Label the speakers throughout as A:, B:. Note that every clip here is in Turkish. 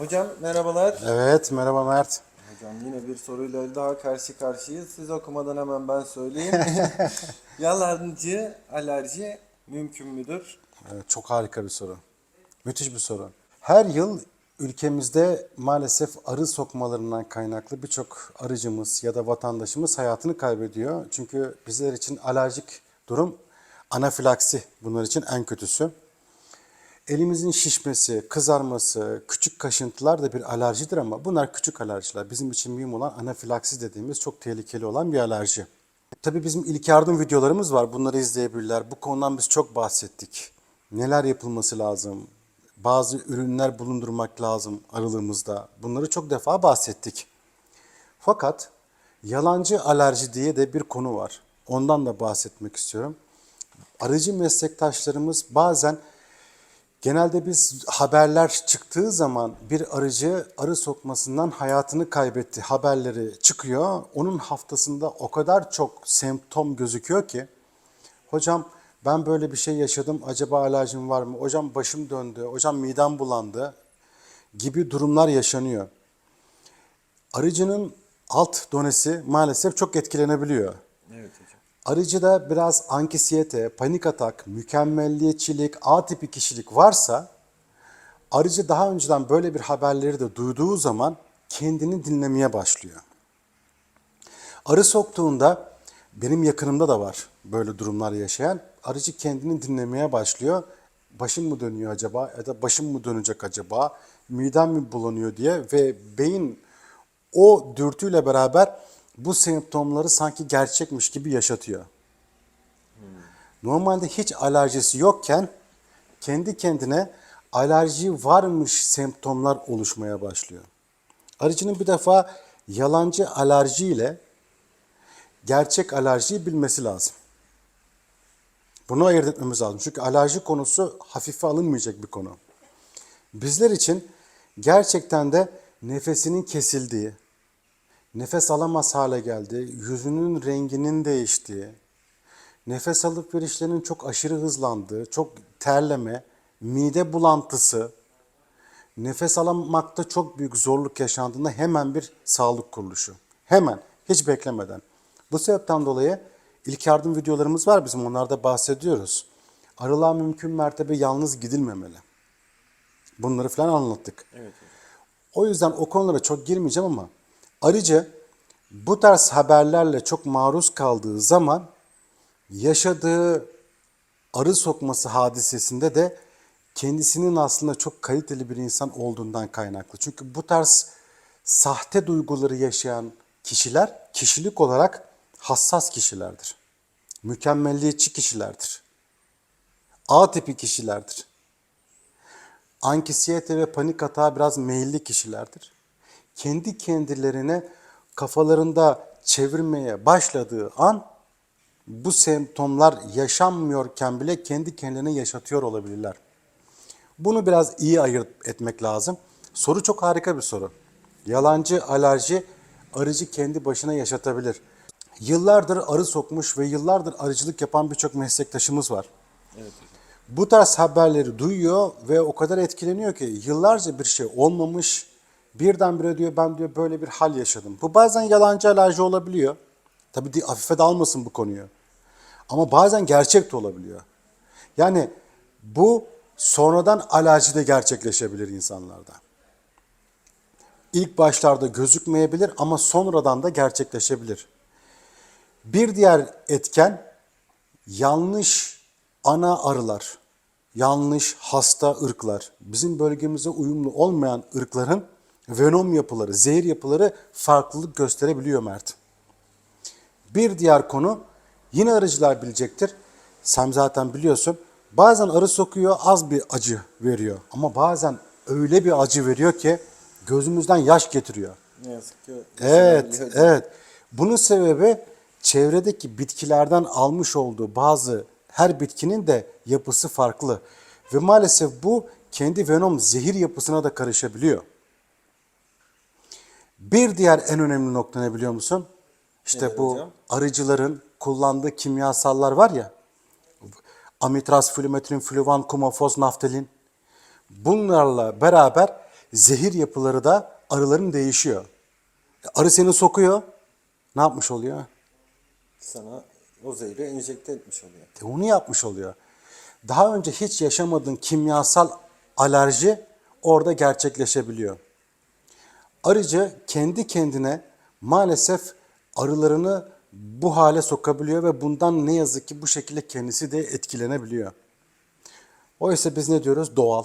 A: Hocam merhabalar.
B: Evet, merhaba Mert.
A: Hocam yine bir soruyla daha karşı karşıyayız. Siz okumadan hemen ben söyleyeyim. Yalancı alerji mümkün müdür?
B: Evet, çok harika bir soru. Müthiş bir soru. Her yıl ülkemizde maalesef arı sokmalarından kaynaklı birçok arıcımız ya da vatandaşımız hayatını kaybediyor. Çünkü bizler için alerjik durum anafilaksi bunlar için en kötüsü. Elimizin şişmesi, kızarması, küçük kaşıntılar da bir alerjidir ama bunlar küçük alerjiler. Bizim için mühim olan anafilaksi dediğimiz çok tehlikeli olan bir alerji. Tabii bizim ilk yardım videolarımız var. Bunları izleyebilirler. Bu konudan biz çok bahsettik. Neler yapılması lazım? Bazı ürünler bulundurmak lazım aralığımızda. Bunları çok defa bahsettik. Fakat yalancı alerji diye de bir konu var. Ondan da bahsetmek istiyorum. Arıcı meslektaşlarımız bazen Genelde biz haberler çıktığı zaman bir arıcı arı sokmasından hayatını kaybetti haberleri çıkıyor. Onun haftasında o kadar çok semptom gözüküyor ki hocam ben böyle bir şey yaşadım acaba alerjim var mı? Hocam başım döndü, hocam midem bulandı gibi durumlar yaşanıyor. Arıcının alt donesi maalesef çok etkilenebiliyor.
A: Evet.
B: Arıcıda biraz ankisiyete, panik atak, mükemmelliyetçilik, A tipi kişilik varsa arıcı daha önceden böyle bir haberleri de duyduğu zaman kendini dinlemeye başlıyor. Arı soktuğunda benim yakınımda da var böyle durumlar yaşayan. Arıcı kendini dinlemeye başlıyor. Başım mı dönüyor acaba ya da başım mı dönecek acaba? Midem mi bulanıyor diye ve beyin o dürtüyle beraber bu semptomları sanki gerçekmiş gibi yaşatıyor. Normalde hiç alerjisi yokken kendi kendine alerji varmış semptomlar oluşmaya başlıyor. Arıcının bir defa yalancı alerji ile gerçek alerjiyi bilmesi lazım. Bunu ayırt etmemiz lazım. Çünkü alerji konusu hafife alınmayacak bir konu. Bizler için gerçekten de nefesinin kesildiği, nefes alamaz hale geldi, yüzünün renginin değiştiği, nefes alıp verişlerinin çok aşırı hızlandığı, çok terleme, mide bulantısı, nefes alamakta çok büyük zorluk yaşandığında hemen bir sağlık kuruluşu. Hemen, hiç beklemeden. Bu sebepten dolayı ilk yardım videolarımız var bizim onlarda bahsediyoruz. Arılığa mümkün mertebe yalnız gidilmemeli. Bunları falan anlattık.
A: Evet.
B: O yüzden o konulara çok girmeyeceğim ama arıcı bu tarz haberlerle çok maruz kaldığı zaman yaşadığı arı sokması hadisesinde de kendisinin aslında çok kaliteli bir insan olduğundan kaynaklı. Çünkü bu tarz sahte duyguları yaşayan kişiler kişilik olarak hassas kişilerdir. Mükemmelliyetçi kişilerdir. A tipi kişilerdir ankisiyete ve panik atağa biraz meyilli kişilerdir. Kendi kendilerine kafalarında çevirmeye başladığı an bu semptomlar yaşanmıyorken bile kendi kendine yaşatıyor olabilirler. Bunu biraz iyi ayırt etmek lazım. Soru çok harika bir soru. Yalancı alerji arıcı kendi başına yaşatabilir. Yıllardır arı sokmuş ve yıllardır arıcılık yapan birçok meslektaşımız var
A: Evet
B: bu tarz haberleri duyuyor ve o kadar etkileniyor ki yıllarca bir şey olmamış. Birdenbire diyor ben diyor böyle bir hal yaşadım. Bu bazen yalancı alerji olabiliyor. Tabii di- hafife de almasın bu konuyu. Ama bazen gerçek de olabiliyor. Yani bu sonradan alerji de gerçekleşebilir insanlarda. İlk başlarda gözükmeyebilir ama sonradan da gerçekleşebilir. Bir diğer etken yanlış ana arılar, yanlış hasta ırklar, bizim bölgemize uyumlu olmayan ırkların venom yapıları, zehir yapıları farklılık gösterebiliyor Mert. Bir diğer konu yine arıcılar bilecektir. Sen zaten biliyorsun. Bazen arı sokuyor az bir acı veriyor. Ama bazen öyle bir acı veriyor ki gözümüzden yaş getiriyor.
A: Ne yazık ki.
B: Evet, evet. Bunun sebebi çevredeki bitkilerden almış olduğu bazı her bitkinin de yapısı farklı. Ve maalesef bu kendi venom zehir yapısına da karışabiliyor. Bir diğer en önemli nokta ne biliyor musun? İşte
A: Nedir
B: bu
A: hocam?
B: arıcıların kullandığı kimyasallar var ya. Amitraz, flümetrin, flüvan, kumafoz, naftalin. Bunlarla beraber zehir yapıları da arıların değişiyor. E, Arı seni sokuyor. Ne yapmış oluyor?
A: Sana o zehri enjekte etmiş oluyor.
B: E onu yapmış oluyor. Daha önce hiç yaşamadığın kimyasal alerji orada gerçekleşebiliyor. Arıcı kendi kendine maalesef arılarını bu hale sokabiliyor ve bundan ne yazık ki bu şekilde kendisi de etkilenebiliyor. Oysa biz ne diyoruz? Doğal.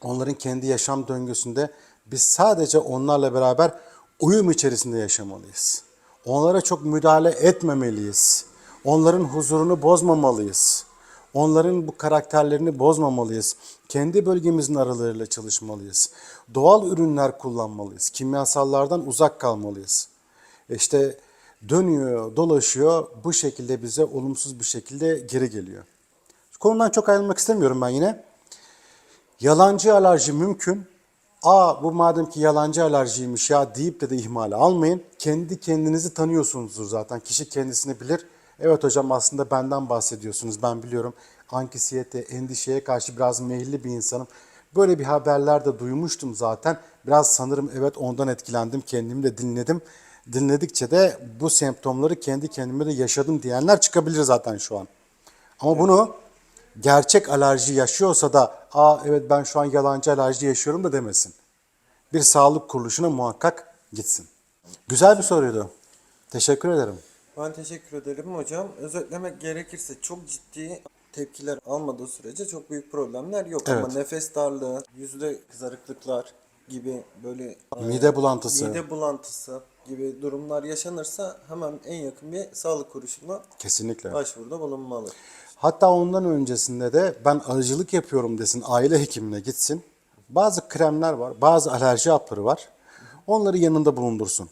B: Onların kendi yaşam döngüsünde biz sadece onlarla beraber uyum içerisinde yaşamalıyız. Onlara çok müdahale etmemeliyiz. Onların huzurunu bozmamalıyız. Onların bu karakterlerini bozmamalıyız. Kendi bölgemizin arılarıyla çalışmalıyız. Doğal ürünler kullanmalıyız. Kimyasallardan uzak kalmalıyız. İşte dönüyor, dolaşıyor. Bu şekilde bize olumsuz bir şekilde geri geliyor. Konudan çok ayrılmak istemiyorum ben yine. Yalancı alerji mümkün. Aa bu madem ki yalancı alerjiymiş ya deyip de de ihmale almayın. Kendi kendinizi tanıyorsunuzdur zaten. Kişi kendisini bilir. Evet hocam aslında benden bahsediyorsunuz. Ben biliyorum ankisiyete, endişeye karşı biraz meyilli bir insanım. Böyle bir haberler de duymuştum zaten. Biraz sanırım evet ondan etkilendim. Kendimi de dinledim. Dinledikçe de bu semptomları kendi kendime de yaşadım diyenler çıkabilir zaten şu an. Ama bunu gerçek alerji yaşıyorsa da aa evet ben şu an yalancı alerji yaşıyorum da demesin. Bir sağlık kuruluşuna muhakkak gitsin. Güzel bir soruydu. Teşekkür ederim.
A: Ben teşekkür ederim hocam. Özetlemek gerekirse çok ciddi tepkiler almadığı sürece çok büyük problemler yok. Ama
B: Evet.
A: nefes darlığı, yüzde kızarıklıklar gibi böyle
B: Mide bulantısı.
A: mide bulantısı gibi durumlar yaşanırsa hemen en yakın bir sağlık kuruluşuna
B: Kesinlikle.
A: başvuruda bulunmalı.
B: Hatta ondan öncesinde de ben arıcılık yapıyorum desin, aile hekimine gitsin. Bazı kremler var, bazı alerji hapları var. Onları yanında bulundursun.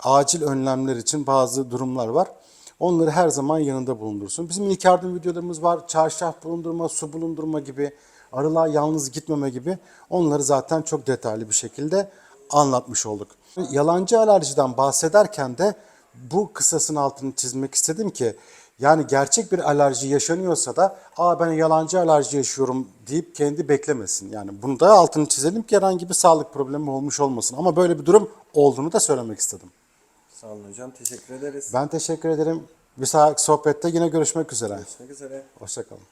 B: Acil önlemler için bazı durumlar var. Onları her zaman yanında bulundursun. Bizim ilk yardım videolarımız var. Çarşaf bulundurma, su bulundurma gibi, arılar yalnız gitmeme gibi. Onları zaten çok detaylı bir şekilde anlatmış olduk. Yalancı alerjiden bahsederken de bu kısasın altını çizmek istedim ki yani gerçek bir alerji yaşanıyorsa da aa ben yalancı alerji yaşıyorum deyip kendi beklemesin. Yani bunu da altını çizelim ki herhangi bir sağlık problemi olmuş olmasın. Ama böyle bir durum olduğunu da söylemek istedim.
A: Sağ olun hocam. Teşekkür ederiz.
B: Ben teşekkür ederim. Bir sonraki sohbette yine görüşmek üzere.
A: Görüşmek üzere.
B: Hoşçakalın.